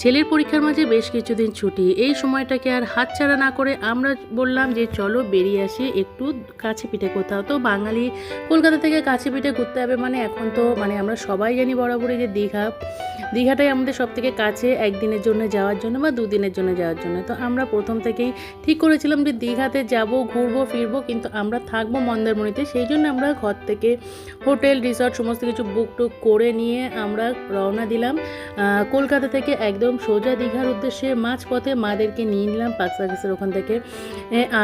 ছেলের পরীক্ষার মাঝে বেশ কিছুদিন ছুটি। এই সময়টাকে আর হাতছাড়া না করে আমরা বললাম যে, চলো বেরিয়ে আসি একটু কাছে পিঠে কোথাও। তো বাঙালি কলকাতা থেকে কাছে পিঠে ঘুরতে হবে মানে এখন তো মানে আমরা সবাই জানি বরাবরই যে দীঘা। দীঘাটাই আমাদের সব থেকে কাছে একদিনের জন্য যাওয়ার জন্য বা দুদিনের জন্য যাওয়ার জন্য। তো আমরা প্রথম থেকেই ঠিক করেছিলাম যে দীঘাতে যাব, ঘুরবো, ফিরবো, কিন্তু আমরা থাকব মন্দারমণিতে। সেই জন্য আমরা ঘর থেকে হোটেল, রিসর্ট, সমস্ত কিছু বুক টুক করে নিয়ে আমরা রওনা দিলাম। কলকাতা থেকে একদম সোজা দীঘার উদ্দেশ্যে মাঝপথে মাদেরকে নিয়ে নিলাম পার্ক সার্ভিসের ওখান থেকে।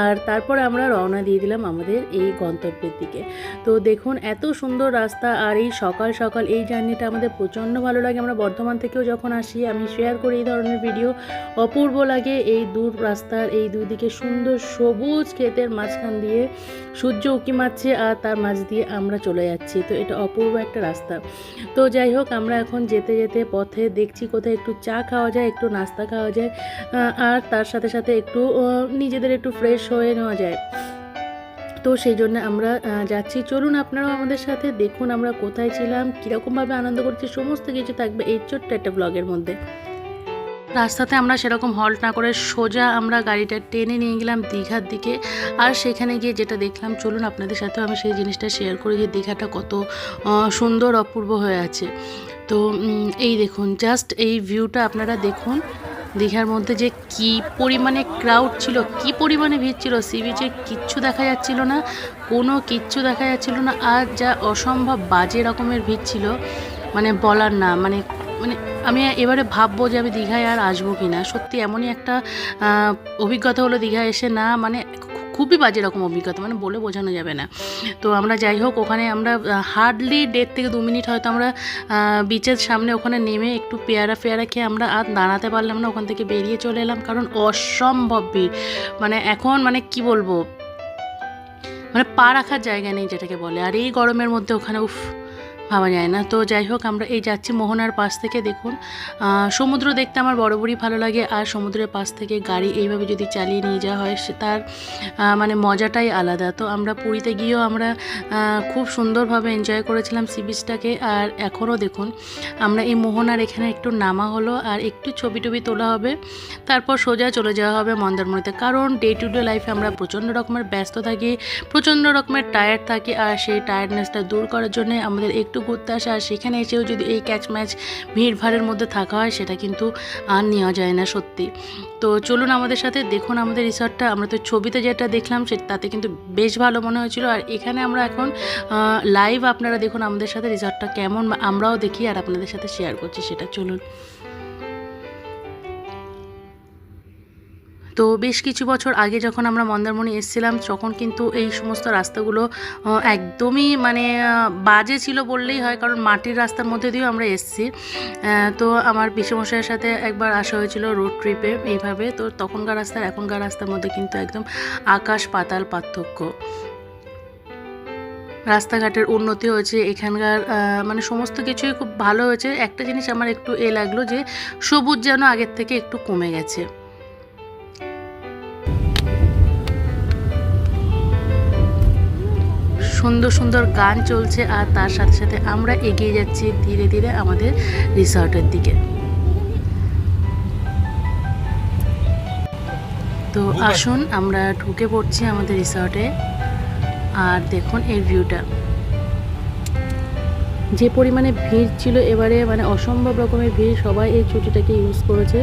আর তারপরে আমরা রওনা দিয়ে দিলাম আমাদের এই গন্তব্যের দিকে। তো দেখুন, এত সুন্দর রাস্তা আর এই সকাল সকাল এই জার্নিটা আমাদের প্রচণ্ড ভালো লাগে। আমরা বর্ধমান থেকেও যখন আসি, আমি শেয়ার করি এই ধরনের ভিডিও অপূর্ব লাগে এই দূর রাস্তার এই দুদিকে সুন্দর সবুজ ক্ষেতের মাঝখান দিয়ে সূর্য উঁকি মারছে আর তার মাঝ দিয়ে আমরা চলে যাচ্ছি। তো এটা অপূর্ব একটা রাস্তা। তো যাই হোক, আমরা এখন যেতে যেতে পথে দেখছি কোথায় একটু চা খাওয়া যায়, একটু নাস্তা খাওয়া যায় আর তার সাথে সাথে একটু নিজেদের একটু ফ্রেশ হয়ে নেওয়া যায়। তো সেই জন্য আমরা যাচ্ছি। চলুন আপনারাও আমাদের সাথে দেখুন আমরা কোথায় ছিলাম, কীরকমভাবে আনন্দ করছি, সমস্ত কিছু থাকবে এই ছোট্ট একটা ব্লগের মধ্যে। রাস্তাতে আমরা সেরকম হল্ট না করে সোজা আমরা গাড়িটা টেনে নিয়ে গেলাম দীঘার দিকে। আর সেখানে গিয়ে যেটা দেখলাম, চলুন আপনাদের সাথেও আমি সেই জিনিসটা শেয়ার করি যে দীঘাটা কত সুন্দর, অপূর্ব হয়ে আছে। তো এই দেখুন জাস্ট এই ভিউটা আপনারা দেখুন, দীঘার মধ্যে যে কি পরিমাণে ক্রাউড ছিল, কি পরিমাণে ভিড় ছিল সি বিচে কিচ্ছু দেখা যাচ্ছিল না, কোনো কিচ্ছু দেখা যাচ্ছিল না, আর যা অসম্ভব বাজে রকমের ভিড় ছিল মানে বলার না মানে মানে আমি এবারে ভাববো যে আমি দীঘায় আর আসব কি না সত্যি এমনই একটা অভিজ্ঞতা হলো দীঘা এসে, না মানে খুবই বাজে রকম অভিজ্ঞতা মানে বলে বোঝানো যাবে না। তো আমরা যাই হোক, ওখানে আমরা হার্ডলি দেড় থেকে দু মিনিট হয়তো আমরা বিচের সামনে ওখানে নেমে একটু পেয়ারা ফেয়ারা খেয়ে আমরা আর দাঁড়াতে পারলাম না, ওখান থেকে বেরিয়ে চলে এলাম। কারণ অসম্ভব ভিড়। মানে এখন মানে কি বলব? মানে পা রাখার জায়গা নেই যেটাকে বলে। আর এই গরমের মধ্যে ওখানে, উফ ভাবা যায় না। তো যাই হোক, আমরা এই যাচ্ছি মোহনার পাশ থেকে। দেখুন সমুদ্র দেখতে আমার বরাবরই ভালো লাগে। আর সমুদ্রের পাশ থেকে গাড়ি এইভাবে যদি চালিয়ে নিয়ে যাওয়া হয়, সে তার মানে মজাটাই আলাদা। তো আমরা পুরীতে গিয়েও আমরা খুব সুন্দরভাবে এনজয় করেছিলাম সি বিচটাকে আর এখনও দেখুন, আমরা এই মোহনার এখানে একটু নামা হলো আর একটু ছবি টবি তোলা হবে। তারপর সোজা চলে যাওয়া হবে মন্দারমণিতে। কারণ ডে টু ডে লাইফে আমরা প্রচণ্ড রকমের ব্যস্ত থাকি, প্রচণ্ড রকমের টায়ার্ড থাকি। আর সেই টায়ার্ডনেসটা দূর করার জন্য আমাদের একটু ঘুরতে আসা, আর সেখানে এসেও যদি এই ক্যাচ ম্যাচ ভিড় ভাড়ের মধ্যে থাকা হয়, সেটা কিন্তু আর নেওয়া যায় না সত্যি। তো চলুন আমাদের সাথে দেখুন আমাদের রিসর্টটা আমরা তো ছবিতে যেটা দেখলাম, সে তাতে কিন্তু বেশ ভালো মনে হয়েছিল। আর এখানে আমরা এখন লাইভ আপনারা দেখুন আমাদের সাথে রিসর্টটা কেমন, আমরাও দেখি আর আপনাদের সাথে শেয়ার করছি, সেটা চলুন। তো বেশ কিছু বছর আগে যখন আমরা মন্দারমণি এসেছিলাম, তখন কিন্তু এই সমস্ত রাস্তাগুলো একদমই মানে বাজে ছিল বললেই হয়, কারণ মাটির রাস্তার মধ্যে দিয়েও আমরা এসেছি। তো আমার পিসেমশাইয়ের সাথে একবার আসা হয়েছিল রোড ট্রিপে এইভাবে। তো তখনকার রাস্তার এখনকার রাস্তার মধ্যে কিন্তু একদম আকাশ পাতাল পার্থক্য। রাস্তাঘাটের উন্নতি হয়েছে, এখানকার মানে সমস্ত কিছুই খুব ভালো হয়েছে। একটা জিনিস আমার একটু এ লাগল যে, সবুজ যেন আগের থেকে একটু কমে গেছে। সুন্দর সুন্দর গান চলছে আর তার সাথে সাথে আমরা এগিয়ে যাচ্ছি ধীরে ধীরে আমাদের রিসর্টের দিকে। তো আসুন আমরা ঢুকে পড়ছি আমাদের রিসর্টে। আর দেখুন এই ভিউটা। যে পরিমাণে ভিড় ছিল এবারে মানে অসম্ভব রকমের ভিড় সবাই এই ছুটিটাকে ইউজ করেছে।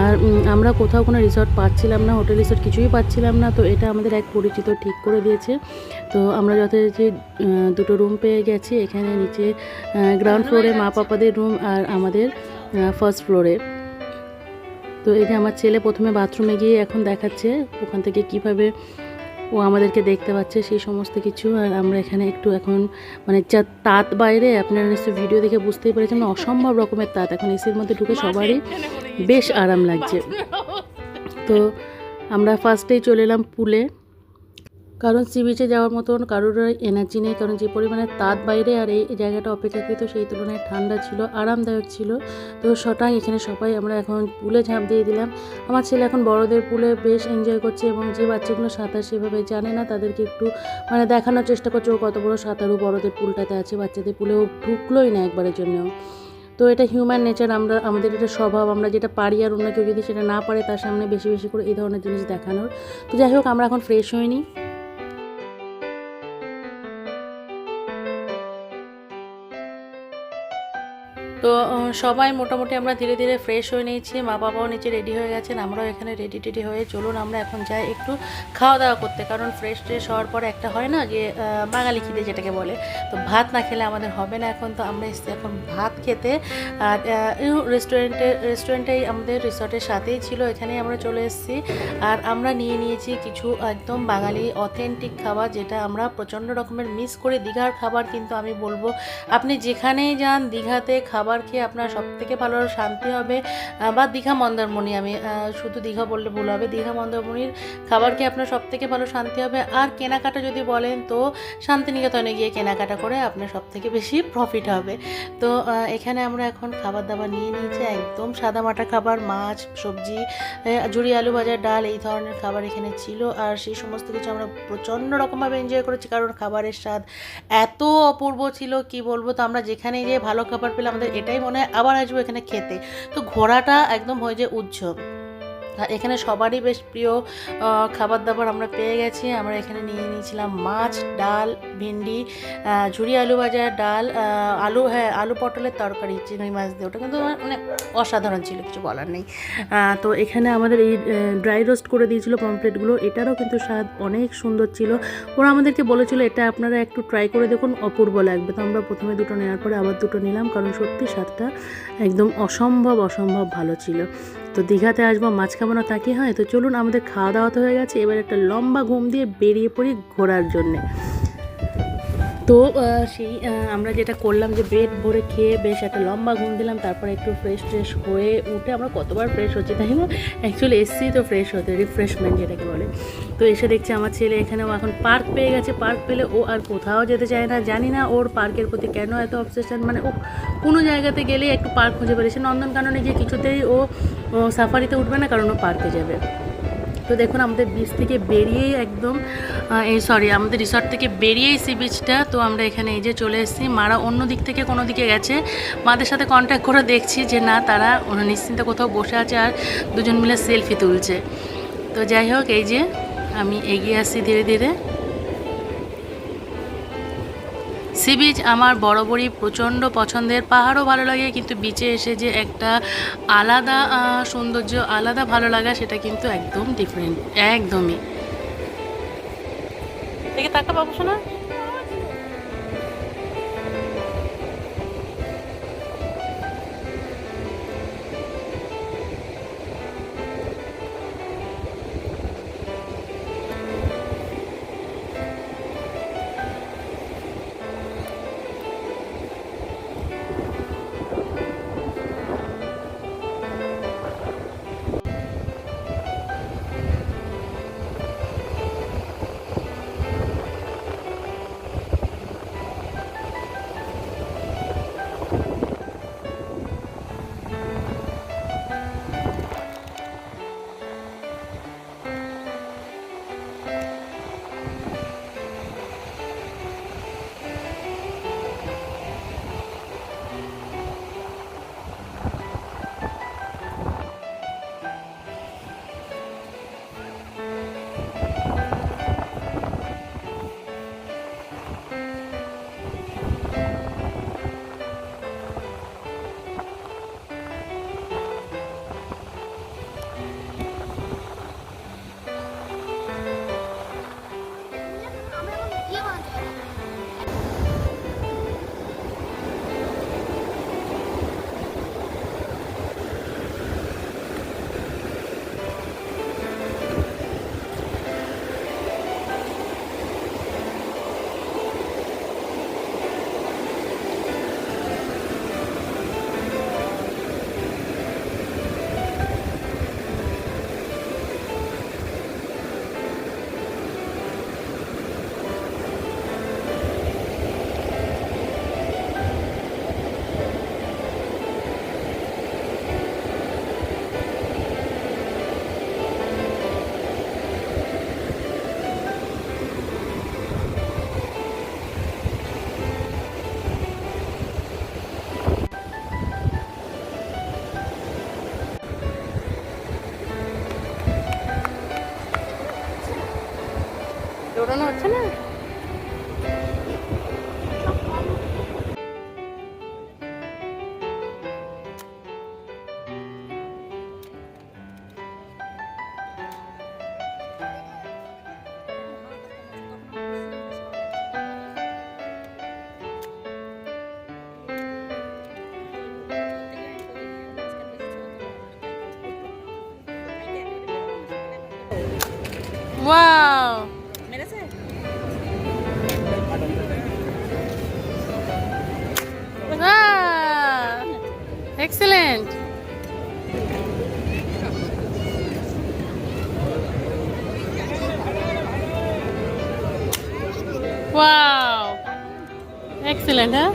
আর আমরা কোথাও কোনো রিসর্ট পাচ্ছিলাম না হোটেল রিসর্ট কিছুই পাচ্ছিলাম না তো এটা আমাদের এক পরিচিত ঠিক করে দিয়েছে। তো আমরা যথারীতি দুটো রুম পেয়ে গেছি। এখানে নিচে গ্রাউন্ড ফ্লোরে মা পাপাদের রুম আর আমাদের ফার্স্ট ফ্লোরে তো এই যে আমার ছেলে প্রথমে বাথরুমে গিয়ে এখন দেখাচ্ছে ওখান থেকে কীভাবে ও আমাদেরকে দেখতে পাচ্ছে সেই সমস্ত কিছু। আর আমরা এখানে একটু এখন মানে যা তাঁত বাইরে আপনারা নিশ্চয়ই ভিডিও দেখে বুঝতেই পেরেছেন মানে অসম্ভব রকমের তাঁত। এখন এসির মধ্যে ঢুকে সবারই বেশ আরাম লাগছে। তো আমরা ফার্স্টেই চলে এলাম পুলে। কারণ সি বিচে যাওয়ার মতন কারোর এনার্জি নেই, কারণ যে পরিমাণে তাঁত বাইরে আর এই জায়গাটা অপেক্ষাকৃত সেই তুলনায় ঠান্ডা ছিল, আরামদায়ক ছিল। তো সটাই এখানে সবাই আমরা এখন পুলে ঝাঁপ দিয়ে দিলাম। আমার ছেলে এখন বড়দের পুলে বেশ এনজয় করছে এবং যে বাচ্চাগুলো সাঁতার সেভাবে জানে না তাদেরকে একটু মানে দেখানোর চেষ্টা করছে, ও কত বড় সাঁতারু বড়দের পুলটাতে আছে, বাচ্চাদের পুলেও ঢুকলোই না একবারের জন্যও। তো এটা হিউম্যান নেচার আমরা, আমাদের এটা স্বভাব, আমরা যেটা পারি আর অন্য কেউ যদি সেটা না পারে তার সামনে বেশি বেশি করে এই ধরনের জিনিস দেখানোর। তো যাই হোক, আমরা এখন ফ্রেশ হইনি। তো সবাই মোটামুটি আমরা ধীরে ধীরে ফ্রেশ হয়ে নিয়েছি, মা বাবাও নিচে রেডি হয়ে গেছেন, আমরাও এখানে রেডি টেডি হয়ে চলুন আমরা এখন যাই একটু খাওয়া দাওয়া করতে। কারণ ফ্রেশ ট্রেশ হওয়ার পর একটা হয় না যে বাঙালি খিদে যেটাকে বলে, তো ভাত না খেলে আমাদের হবে না এখন, তো আমরা এসেছি এখন ভাত খেতে। আর রেস্টুরেন্টে রেস্টুরেন্টেই আমাদের রিসর্টের সাথেই ছিল, এখানেই আমরা চলে এসেছি। আর আমরা নিয়ে নিয়েছি কিছু একদম বাঙালি অথেন্টিক খাবার, যেটা আমরা প্রচণ্ড রকমের মিস করি দীঘার খাবার, কিন্তু আমি বলব, আপনি যেখানেই যান দীঘাতে খাবার খেয়ে আপনার সব থেকে ভালো শান্তি হবে বা দীঘা মন্দারমণি, আমি শুধু দীঘা বললে ভুল হবে, দীঘা মন্দারমণির খাবার খেয়ে আপনার সব থেকে ভালো শান্তি হবে। আর কেনাকাটা যদি বলেন তো, শান্তিনিকেতনে গিয়ে কেনাকাটা করে আপনার সব থেকে বেশি প্রফিট হবে। তো এখানে আমরা এখন খাবার দাবার নিয়ে নিয়েছি, একদম সাদামাটা খাবার, মাছ, সবজি ঝুড়ি আলু ভাজা, ডাল, এই ধরনের খাবার এখানে ছিল। আর সেই সমস্ত কিছু আমরা প্রচণ্ড রকমভাবে এনজয় করেছি, কারণ খাবারের স্বাদ এত অপূর্ব ছিল, কি বলব? তো আমরা যেখানে গিয়ে ভালো খাবার পেলে আমাদের এটাই মনে হয় আবার আসব এখানে খেতে। তো ঘোরাটা একদম হয়ে যায় উজ্জ্বল। এখানে সবারই বেশ প্রিয় খাবার দাবার আমরা পেয়ে গেছি। আমরা এখানে নিয়ে নিয়েছিলাম মাছ, ডাল, ভেন্ডি ঝুরি আলু ভাজা, ডাল আলু হ্যাঁ আলু পটলের তরকারি, চিংড়ি মাছ দিয়ে। ওটা কিন্তু মানে অসাধারণ ছিল, কিছু বলার নেই। তো এখানে আমাদের এই ড্রাই রোস্ট করে দিয়েছিল পমপ্লেটগুলো এটারও কিন্তু স্বাদ অনেক সুন্দর ছিল। ওরা আমাদেরকে বলেছিল, এটা আপনারা একটু ট্রাই করে দেখুন, অপূর্ব লাগবে। তো আমরা প্রথমে দুটো নেওয়ার পরে আবার দুটো নিলাম, কারণ সত্যি স্বাদটা একদম অসম্ভব অসম্ভব ভালো ছিল। তো দীঘাতে আসব মাছ খাব না তাকে হয়, তো চলুন আমাদের খাওয়া দাওয়া তো হয়ে গেছে, এবার একটা লম্বা ঘুম দিয়ে বেরিয়ে পড়ি ঘোরার জন্যে। তো সেই আমরা যেটা করলাম যে পেট ভরে খেয়ে বেশ একটা লম্বা ঘুম দিলাম, তারপরে একটু ফ্রেশ ট্রেশ হয়ে উঠে আমরা কতবার ফ্রেশ হচ্ছি তাই না? অ্যাকচুয়ালি এসছি তো ফ্রেশ হতে রিফ্রেশমেন্ট যেটাকে বলে। তো এসে দেখছি আমার ছেলে এখানেও এখন পার্ক পেয়ে গেছে। পার্ক পেলে ও আর কোথাও যেতে চায় না। জানি না ওর পার্কের প্রতি কেন এত অবসেশন মানে ও কোনো জায়গাতে গেলে একটু পার্ক খুঁজে সে নন্দনকাননে গিয়ে কিছুতেই ও সাফারিতে উঠবে না, কারণ ও পার্কে যাবে। তো দেখুন, আমাদের বিচ থেকে বেরিয়েই একদম এই সরি আমাদের রিসর্ট থেকে বেরিয়েই সি বিচটা তো আমরা এখানে এই যে চলে এসেছি। মারা অন্য দিক থেকে কোনো দিকে গেছে। মাদের সাথে কন্ট্যাক্ট করে দেখছি যে না, তারা নিশ্চিন্তে কোথাও বসে আছে আর দুজন মিলে সেলফি তুলছে। তো যাই হোক, এই যে আমি এগিয়ে আসছি ধীরে ধীরে। সি বিচ আমার বরাবরই প্রচণ্ড পছন্দের। পাহাড়ও ভালো লাগে, কিন্তু বিচে এসে যে একটা আলাদা সৌন্দর্য, আলাদা ভালো লাগা, সেটা কিন্তু একদম ডিফারেন্ট একদমই। দেখে তাকা বাবু শোনা এক্সেলেন্ট ওয়াও এক্সেলেন্ট হ্যাঁ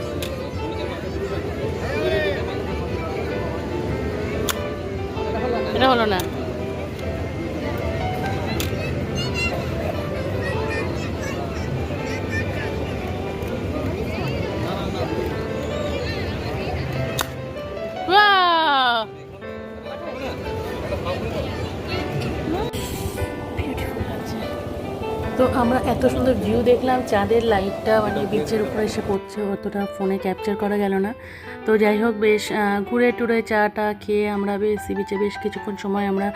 এটা হলো না। তো আমরা এত সুন্দর ভিউ দেখলাম, চাঁদের লাইটটা মানে বিচের উপরে এসে পড়ছে, অতটা ফোনে ক্যাপচার করা গেল না। তো যাই হোক বেশ ঘুরে টুরে চাটা খেয়ে আমরা বেশ সি বিচে বেশ কিছুক্ষণ সময় আমরা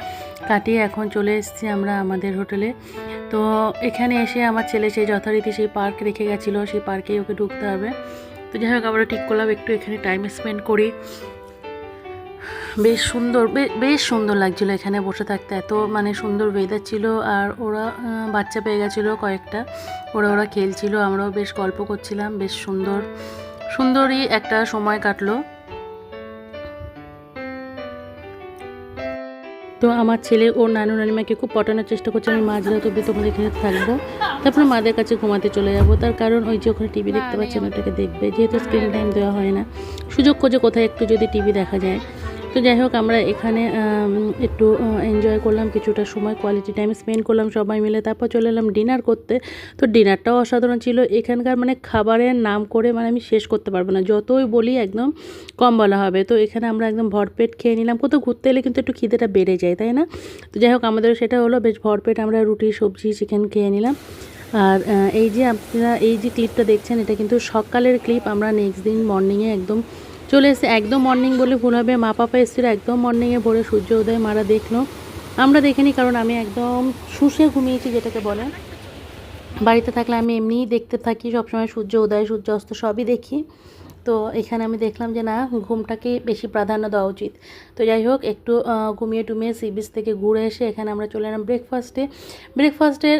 কাটিয়ে এখন চলে এসেছি আমরা আমাদের হোটেলে। তো এখানে এসে আমার ছেলে সেই যথারীতি সেই পার্ক রেখে গেছিল, সেই পার্কেই ওকে ঢুকতে হবে। তো যাই হোক আমরা ঠিক করলাম, একটু এখানে টাইম স্পেন্ড করি। বেশ সুন্দর বেশ সুন্দর লাগছিল এখানে বসে থাকতে। এত মানে সুন্দর ওয়েদার ছিল আর ওরা বাচ্চা পেয়ে গেছিল কয়েকটা। ওরা ওরা খেলছিল আমরাও বেশ গল্প করছিলাম বেশ সুন্দর সুন্দরই একটা সময় কাটলো। তো আমার ছেলে ওর নানু নানিমাকে খুব পটানোর চেষ্টা করছে আমি মাঝ অব্দি তোমাদের এখানে থাকব। তারপরে মাদের কাছে ঘুমাতে চলে যাব। তার কারণ ওই যে ওখানে টিভি দেখতে পাচ্ছেন ওটাকে দেখবে। যেহেতু স্ক্রিন টাইম দেওয়া হয় না। সুযোগ খোঁজে কোথায় একটু যদি টিভি দেখা যায়। তো যাই হোক, আমরা এখানে একটু এনজয় করলাম কিছুটা সময় কোয়ালিটি টাইম স্পেন্ড করলাম সবাই মিলে, তারপর চলে এলাম ডিনার করতে। তো ডিনারটাও অসাধারণ ছিল। এখানকার মানে খাবারের নাম করে মানে আমি শেষ করতে পারব না। যতই বলি একদম কম বলা হবে। তো এখানে আমরা একদম ভরপেট খেয়ে নিলাম। কোথাও ঘুরতে এলে কিন্তু একটু খিদেটা বেড়ে যায়, তাই না? তো যাই হোক আমাদের সেটা হলো, বেশ ভরপেট আমরা রুটি, সবজি চিকেন খেয়ে নিলাম। আর এই যে আপনারা, এই যে ক্লিপটা দেখছেন, এটা কিন্তু সকালের ক্লিপ আমরা নেক্সট দিন মর্নিংয়ে একদম চলে এসে একদম মর্নিং বলে ভুল হবে। মা পাপা এসেছিল একদম মর্নিংয়ে ভোরে সূর্য উদয়, মারা দেখল। আমরা দেখিনি কারণ আমি একদম শুষে ঘুমিয়েছি যেটাকে বলে। বাড়িতে থাকলে আমি এমনিই দেখতে থাকি, সবসময় সূর্য উদয়, সূর্য অস্ত সবই দেখি। তো এখানে আমি দেখলাম যে না, ঘুমটাকে বেশি প্রাধান্য দেওয়া উচিত। তো যাই হোক, একটু ঘুমিয়ে টুমিয়ে সি বিচ থেকে ঘুরে এসে এখানে আমরা চলে এলাম ব্রেকফাস্টে ব্রেকফাস্টের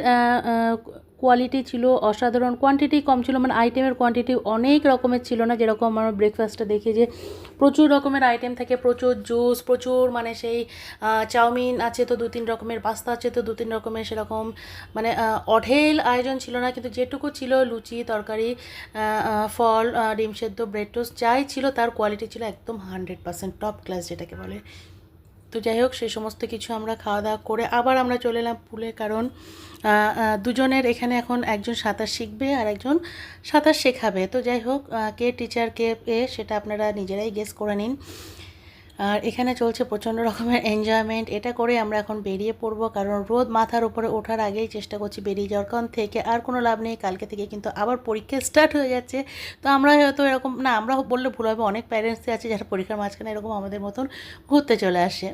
কোয়ালিটি ছিল, অসাধারণ কোয়ান্টিটি কম ছিল মানে আইটেমের কোয়ান্টিটি অনেক রকমের ছিল না, যেরকম আমরা ব্রেকফাস্টে দেখি যে প্রচুর রকমের আইটেম থাকে, প্রচুর জুস প্রচুর মানে সেই চাউমিন আছে তো দু তিন রকমের পাস্তা আছে তো দু তিন রকমের, সেরকম মানে অঢেল আয়োজন ছিল না, কিন্তু যেটুকু ছিল, লুচি, তরকারি ফল ডিম সেদ্ধ ব্রেড টোস্ট যাই ছিল, তার কোয়ালিটি ছিল একদম হান্ড্রেড পার্সেন্ট টপ ক্লাস যেটাকে বলে। তো যাই হোক, সেই সমস্ত কিছু আমরা খাওয়া দাওয়া করে আবার আমরা চলে এলাম পুলে, কারণ দুজনের এখানে এখন একজন সাঁতার শিখবে আর একজন সাঁতার শেখাবে। তো যাই হোক কে টিচার কে এ, সেটা আপনারা নিজেরাই গেস করে নিন। আর এখানে চলছে প্রচণ্ড রকমের এনজয়মেন্ট এটা করে আমরা এখন বেরিয়ে পড়ব, কারণ রোদ মাথার উপরে ওঠার আগেই চেষ্টা করছি বেরিয়ে যাওয়ার। কারণ থেকে আর কোনো লাভ নেই, কালকে থেকে কিন্তু আবার পরীক্ষা স্টার্ট হয়ে যাচ্ছে। তো আমরা হয়তো এরকম, না, আমরা বললে ভুল হবে, অনেক প্যারেন্টসই আছে যারা পরীক্ষার মাঝখানে এরকম আমাদের মতন ঘুরতে চলে আসে।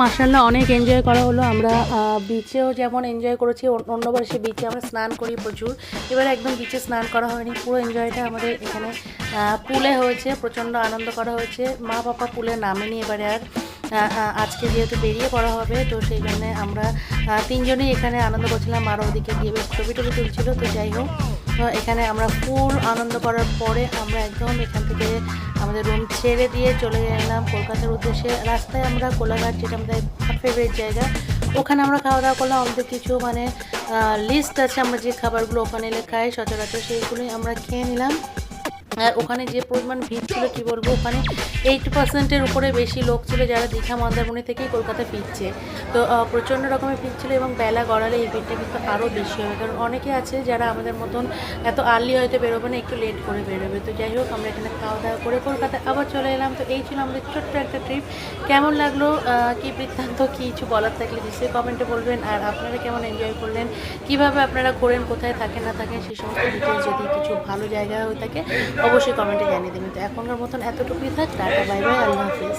মার্শাল্লাহ অনেক এনজয় করা হলো। আমরা বিচেও যেমন এনজয় করেছি অন্য- অন্যবার সে বিচে আমরা স্নান করি প্রচুর। এবারে একদম বিচে স্নান করা হয়নি, পুরো এনজয়টা আমাদের এখানে পুলে হয়েছে, প্রচণ্ড আনন্দ করা হয়েছে। মা বাবা পুলে নামেনি এবারে আর আজকে যেহেতু বেরিয়ে পড়া হবে, তো সেই জন্যে আমরা তিনজনেই এখানে আনন্দ করছিলাম। আরও ওদিকে গিয়ে বেশ ছবি টবি তুলছিল, তো যাই হোক এখানে আমরা ফুল আনন্দ করার পরে আমরা একদম এখান থেকে আমাদের রুম ছেড়ে দিয়ে চলে গেলাম কলকাতার উদ্দেশ্যে। রাস্তায় আমরা কোলাঘাট, যেটা আমাদের ফেভারিট জায়গা, ওখানে আমরা খাওয়া দাওয়া করলাম। আমাদের কিছু মানে লিস্ট আছে, আমরা যে খাবারগুলো ওখানে এলে খাই সচরাচর সেইগুলোই আমরা খেয়ে নিলাম। আর ওখানে যে পরিমাণ ভিড় ছিল, কি বলব, ওখানে এইট পার্সেন্টের উপরে বেশি লোক ছিল যারা দীঘা, মন্দারমণি থেকেই কলকাতা ফিরছে। তো প্রচণ্ড রকমের ভিড় ছিল এবং বেলা গড়ালে এই ভিড়টা কিন্তু আরও বেশি হবে। কারণ অনেকে আছে যারা আমাদের মতন এত আর্লি হয়তো বেরোবে না, একটু লেট করে বেরোবে। তো যাই হোক, আমরা এখানে খাওয়া দাওয়া করে কলকাতায় আবার চলে এলাম। তো এই ছিল আমাদের ছোট্ট একটা ট্রিপ কেমন লাগল? কি বৃত্তান্ত? কিছু বলার থাকলে নিশ্চয়ই কমেন্টে বলবেন। আর আপনারা কেমন এনজয় করলেন? কীভাবে আপনারা ঘোরেন, কোথায় থাকেন, না থাকেন সেই সমস্ত ডিটেলস যদি কিছু ভালো জায়গা হয়ে থাকে অবশ্যই কমেন্টে জানিয়ে দেবেন। তো এখনকার মতন এতটুকুই থাক টাটা বাই বাই আল্লাহ হাফিজ।